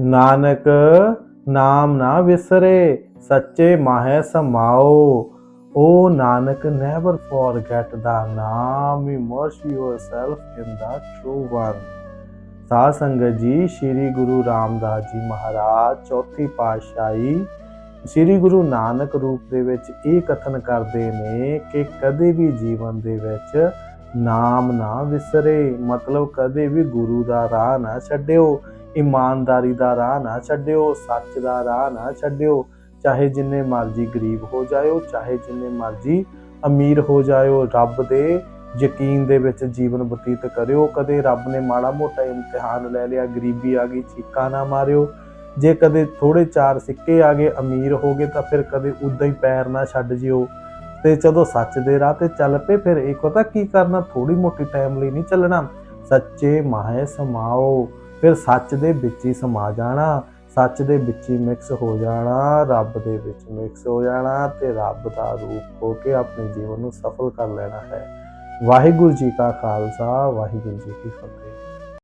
ਨਾਨਕ ਨਾਮ ਨਾ ਵਿਸਰੇ, ਸੱਚੇ ਮਾਹੇ ਸਮਾਓ। ਓ ਨਾਨਕ ਨੈਵਰ ਫੋਰਗੇਟ ਦਾ ਨਾਮ immerse yourself in the true one ਸਾਧ ਸੰਗਤ ਜੀ, ਸ੍ਰੀ ਗੁਰੂ ਰਾਮਦਾਸ ਜੀ ਮਹਾਰਾਜ, ਚੌਥੀ ਪਾਤਸ਼ਾਹੀ, ਸ੍ਰੀ ਗੁਰੂ ਨਾਨਕ ਰੂਪ ਦੇ ਵਿੱਚ ਇਹ ਕਥਨ ਕਰਦੇ ਨੇ ਕਿ ਕਦੇ ਵੀ ਜੀਵਨ ਦੇ ਵਿੱਚ ਨਾਮ ਨਾ ਵਿਸਰੇ। ਮਤਲਬ ਕਦੇ ਵੀ ਗੁਰੂ ਦਾ ਰਾਹ ਨਾ ਛੱਡਿਓ। ਇਮਾਨਦਾਰੀ ਦਾ ਰਾਹ ਨਾ ਛੱਡਿਓ, ਸੱਚ ਦਾ ਰਾਹ ਨਾ ਛੱਡਿਓ। ਚਾਹੇ ਜਿੰਨੇ ਮਰਜ਼ੀ ਗਰੀਬ ਹੋ ਜਾਇਓ, ਚਾਹੇ ਜਿੰਨੇ ਮਰਜ਼ੀ ਅਮੀਰ ਹੋ ਜਾਇਓ, ਰੱਬ ਦੇ ਯਕੀਨ ਦੇ ਵਿੱਚ ਜੀਵਨ ਬਤੀਤ ਕਰਿਓ। ਕਦੇ ਰੱਬ ਨੇ ਮਾੜਾ ਮੋਟਾ ਇਮਤਿਹਾਨ ਲੈ ਲਿਆ, ਗਰੀਬੀ ਆ ਗਈ, ਚੀਕਾ ਨਾ ਮਾਰਿਓ। ਜੇ ਕਦੇ ਥੋੜੇ ਚਾਰ ਸਿੱਕੇ ਆ ਗਏ, ਅਮੀਰ ਹੋ ਗਏ, ਤਾਂ ਫਿਰ ਕਦੇ ਉਦਾਂ ਹੀ ਪੈਰ ਨਾ ਛੱਡ ਜਿਓ। ਤੇ ਜਦੋਂ ਸੱਚ ਦੇ ਰਾਹ ਤੇ ਚੱਲ ਪਏ, ਫਿਰ ਇਹ ਪਤਾ ਕੀ ਕਰਨਾ? ਥੋੜੀ ਮੋਟੀ ਟਾਈਮ ਲਈ ਨਹੀਂ ਚੱਲਣਾ। ਸੱਚੇ ਮਾਹੇ ਸਮਾਓ। ਫਿਰ ਸੱਚ ਦੇ ਵਿੱਚ ਹੀ ਸਮਾ ਜਾਣਾ, ਸੱਚ ਦੇ ਵਿੱਚ ਹੀ ਮਿਕਸ ਹੋ ਜਾਣਾ, ਰੱਬ ਦੇ ਵਿੱਚ ਮਿਕਸ ਹੋ ਜਾਣਾ ਤੇ ਰੱਬ ਦਾ ਰੂਪ ਹੋ ਕੇ ਆਪਣੇ ਜੀਵਨ ਨੂੰ ਸਫਲ ਕਰ ਲੈਣਾ ਹੈ। ਵਾਹਿਗੁਰੂ ਜੀ ਕਾ ਖਾਲਸਾ, ਵਾਹਿਗੁਰੂ ਜੀ ਕੀ ਫਤਿਹ।